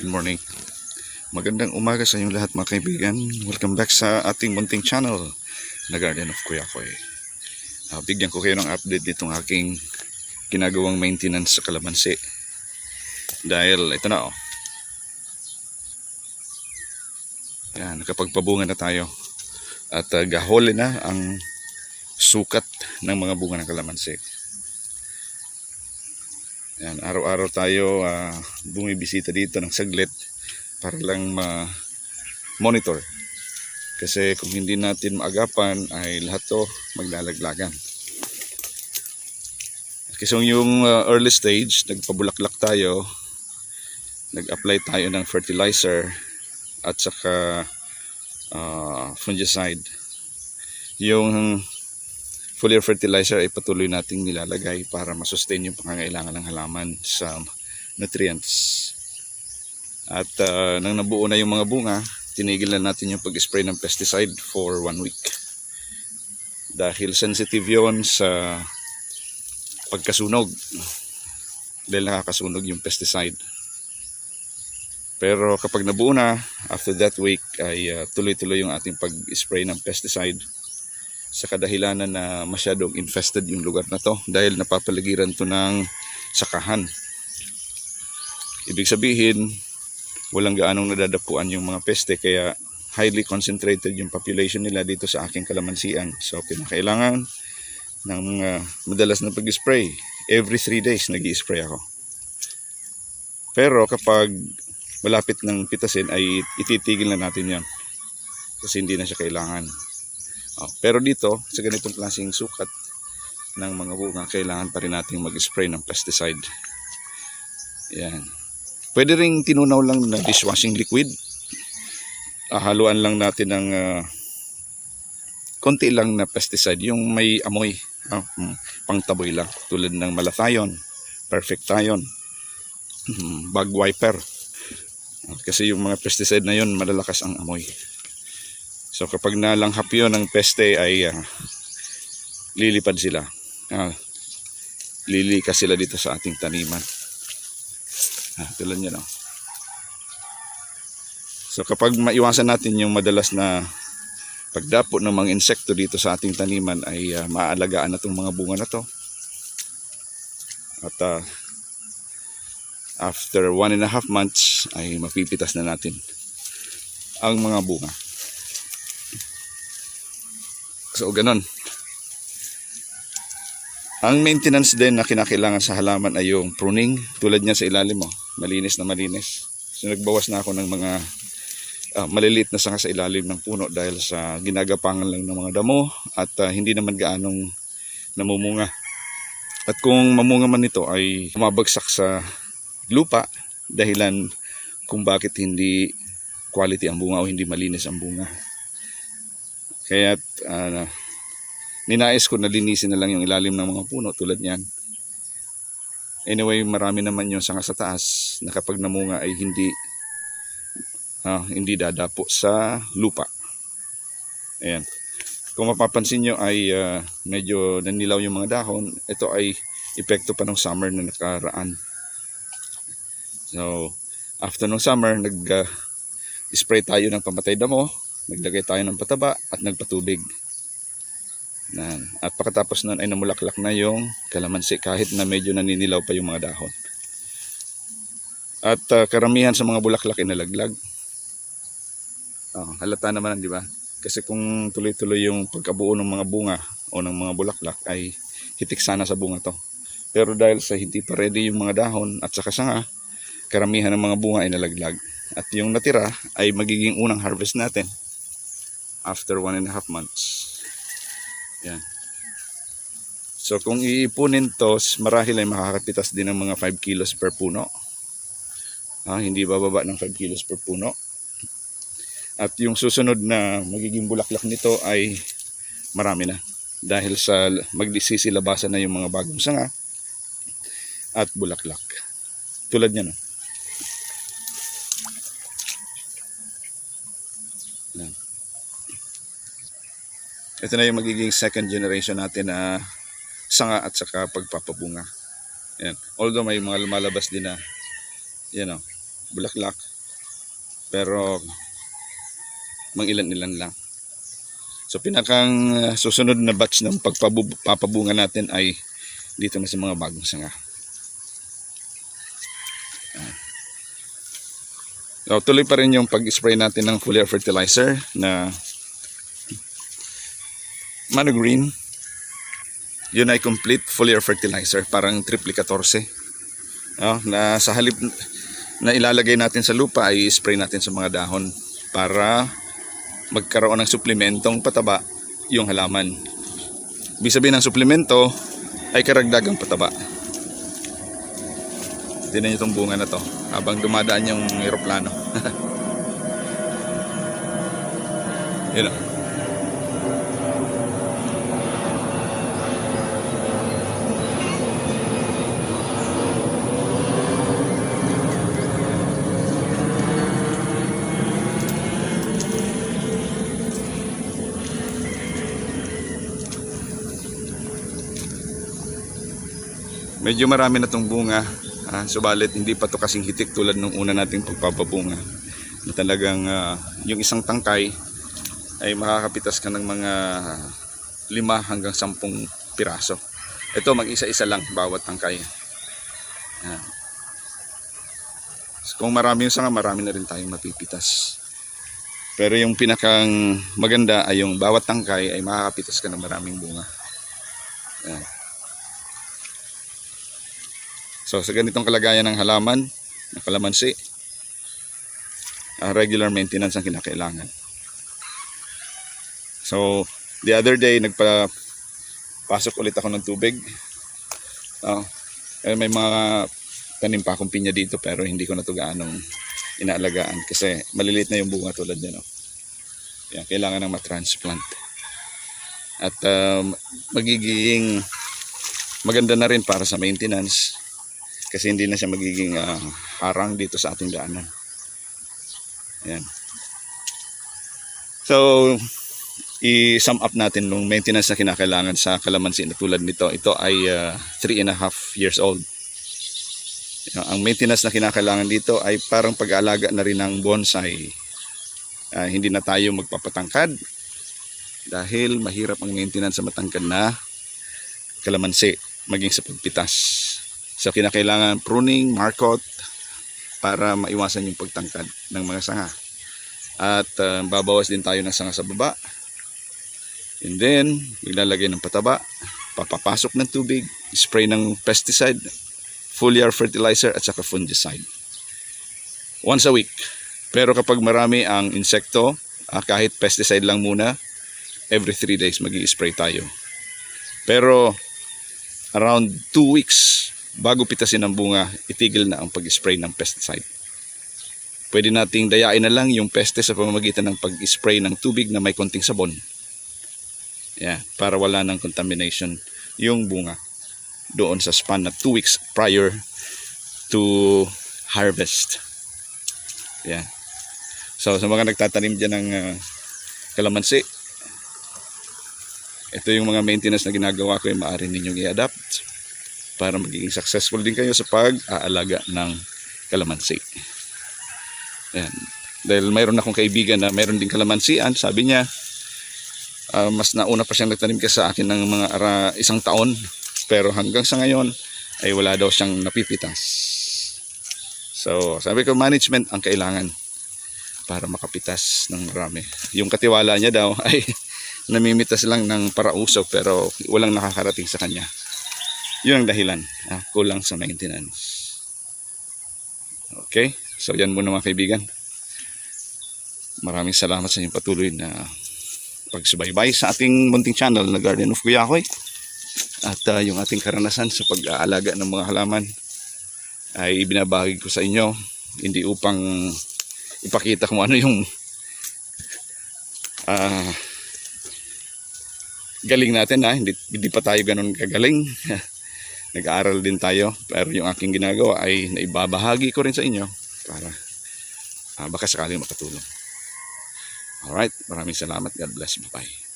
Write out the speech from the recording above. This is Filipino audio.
Good morning. Magandang umaga sa inyong lahat mga kaibigan. Welcome back sa ating munting channel na Garden of Kuya Koy. Ah, bigyan ko kayo ng update nitong aking ginagawang maintenance sa kalamansi. Dahil ito na oh. Yan, nakapagpabunga na tayo. At uh, gahuli na ang sukat ng mga bunga ng kalamansi. Yan, araw-araw tayo ah, bumibisita dito ng saglit para lang ma-monitor. Kasi kung hindi natin maagapan ay lahat to maglalaglagan. Kasi yung ah, early stage, nagpabulaklak tayo, nag-apply tayo ng fertilizer at saka ah, fungicide. Yung foliar fertilizer ay patuloy nating nilalagay para masustain yung pangangailangan ng halaman sa nutrients. At uh, nang nabuo na yung mga bunga, tinigil na natin yung pag-spray ng pesticide for one week. Dahil sensitive yon sa pagkasunog. Dahil nakakasunog yung pesticide. Pero kapag nabuo na, after that week ay uh, tuloy-tuloy yung ating pag-spray ng pesticide sa kadahilanan na masyadong infested yung lugar na to dahil napapaligiran to ng sakahan. Ibig sabihin, walang gaanong nadadapuan yung mga peste kaya highly concentrated yung population nila dito sa aking kalamansian. So, kinakailangan ng mga madalas na pag-spray. Every 3 days nag spray ako. Pero kapag malapit ng pitasin ay ititigil na natin yan. Kasi hindi na siya kailangan. Oh, pero dito, sa ganitong klaseng sukat ng mga bunga, kailangan pa rin natin mag-spray ng pesticide. Yan. Pwede ring tinunaw lang na dishwashing liquid. Ah, haluan lang natin ng ah, konti lang na pesticide, yung may amoy, ah, mm, pangtaboy lang, tulad ng malathion, perfectation, mm, bug wiper. Ah, Kasi yung mga pesticide na yun, malalakas ang amoy. So kapag nalanghap yun ng peste ay ah, lilipad sila. Ah, lilikas sila dito sa ating taniman. Ah, tulad nyo no. So kapag maiwasan natin yung madalas na pagdapo ng mga insekto dito sa ating taniman ay ah, maaalagaan na itong mga bunga na to. At ah, after one and a half months ay mapipitas na natin ang mga bunga. So, ganun. Ang maintenance din na kinakailangan sa halaman ay yung pruning. Tulad niya sa ilalim mo. Malinis na malinis. So, nagbawas na ako ng mga ah, maliliit na sanga sa ilalim ng puno dahil sa ginagapangan lang ng mga damo at ah, hindi naman gaanong namumunga. At kung mamunga man ito ay mabagsak sa lupa dahilan kung bakit hindi quality ang bunga o hindi malinis ang bunga. Kaya uh, ninais ko na linisin na lang yung ilalim ng mga puno tulad niyan. Anyway, marami naman yung sanga sa taas na kapag namunga ay hindi ah, hindi dadapo sa lupa. Ayan. Kung mapapansin nyo ay ah, medyo nanilaw yung mga dahon. Ito ay epekto pa ng summer na nakaraan. So, after ng summer, nag ah, spray tayo ng pamatay damo naglagay tayo ng pataba at nagpatubig. Nan. At pagkatapos nun ay namulaklak na yung kalamansi kahit na medyo naninilaw pa yung mga dahon. At ah, karamihan sa mga bulaklak ay nalaglag. Oh, halata naman, di ba? Kasi kung tuloy-tuloy yung pagkabuo ng mga bunga o ng mga bulaklak ay hitik sana sa bunga to. Pero dahil sa hindi pa ready yung mga dahon at saka sanga, karamihan ng mga bunga ay nalaglag. At yung natira ay magiging unang harvest natin after one and a half months. Yan. So kung iipunin to, marahil ay makakapitas din ng mga 5 kilos per puno. Ah, hindi bababa ng 5 kilos per puno. At yung susunod na magiging bulaklak nito ay marami na. Dahil sa magsisilabasan na yung mga bagong sanga at bulaklak. Tulad niya no. Ito na yung magiging second generation natin na sanga at saka pagpapabunga. Yan. Although may mga lumalabas din na yan o, bulaklak. Pero mang ilan-ilan lang. So pinakang uh, susunod na batch ng pagpapabunga natin ay dito na sa mga bagong sanga. Ayan. So, tuloy pa rin yung pag-spray natin ng foliar fertilizer na Mano Green. Yun ay complete foliar fertilizer, parang triple 14. Oh, na sa halip na ilalagay natin sa lupa ay spray natin sa mga dahon para magkaroon ng suplementong pataba yung halaman. Ibig sabihin ng suplemento ay karagdagang pataba. Tignan niyo itong bunga na to habang dumadaan yung eroplano. Yun o. Medyo marami na tong bunga. Ah, subalit hindi pa to kasing hitik tulad nung una nating pagpapabunga. Na talagang ah, yung isang tangkay ay makakapitas ka ng mga lima hanggang sampung piraso. Ito mag-isa-isa lang bawat tangkay. Yan. So, kung marami yung sanga, marami na rin tayong mapipitas. Pero yung pinakang maganda ay yung bawat tangkay ay makakapitas ka ng maraming bunga. Yan. So sa ganitong kalagayan ng halaman, ng kalamansi, uh, regular maintenance ang kinakailangan. So the other day nagpa pasok ulit ako ng tubig. Uh, may mga tanim pa akong pinya dito pero hindi ko na ito gaanong inaalagaan kasi maliliit na yung bunga tulad niya. No? Yan, kailangan ng matransplant. At um, magiging maganda na rin para sa maintenance kasi hindi na siya magiging ah, harang dito sa ating daanan. Ayan. So, i-sum up natin nung maintenance na kinakailangan sa kalamansi na tulad nito. Ito ay 3 and a half years old. Ang maintenance na kinakailangan dito ay parang pag-aalaga na rin ng bonsai. Ah, hindi na tayo magpapatangkad dahil mahirap ang maintenance sa matangkad na kalamansi maging sa pagpitas. So kinakailangan pruning, markot para maiwasan yung pagtangkad ng mga sanga. At uh, babawas din tayo ng sanga sa baba. And then, ilalagay ng pataba, papapasok ng tubig, spray ng pesticide, foliar fertilizer at saka fungicide. Once a week. Pero kapag marami ang insekto, ah, kahit pesticide lang muna, every 3 days magi spray tayo. Pero around 2 weeks bago pitasin ang bunga, itigil na ang pag-spray ng pesticide. Pwede nating dayain na lang yung peste sa pamamagitan ng pag-spray ng tubig na may konting sabon. Yeah, para wala ng contamination yung bunga doon sa span na 2 weeks prior to harvest. Yeah. So sa mga nagtatanim dyan ng ah, kalamansi, ito yung mga maintenance na ginagawa ko yung maaari ninyong i-adapt para magiging successful din kayo sa pag-aalaga ng kalamansi. Ayan. Dahil mayroon akong kaibigan na mayroon din kalamansian, sabi niya, ah, mas nauna pa siyang nagtanim ka sa akin ng mga ara, isang taon. Pero hanggang sa ngayon, ay wala daw siyang napipitas. So, sabi ko, management ang kailangan para makapitas ng marami. Yung katiwala niya daw ay namimitas lang ng parauso pero walang nakakarating sa kanya. Yun ang dahilan. Ah, kulang sa maintenance. Okay? So yan muna mga kaibigan. Maraming salamat sa inyong patuloy na pagsubaybay sa ating munting channel na Garden of Kuyakoy. At ah, yung ating karanasan sa pag-aalaga ng mga halaman ay ibinabahagi ko sa inyo. Hindi upang ipakita kung ano yung ah galing natin ha. Hindi, hindi pa tayo ganun kagaling. Nag-aaral din tayo. Pero yung aking ginagawa ay naibabahagi ko rin sa inyo para ah, baka sakaling makatulong. Alright, maraming salamat. God bless. Bye-bye.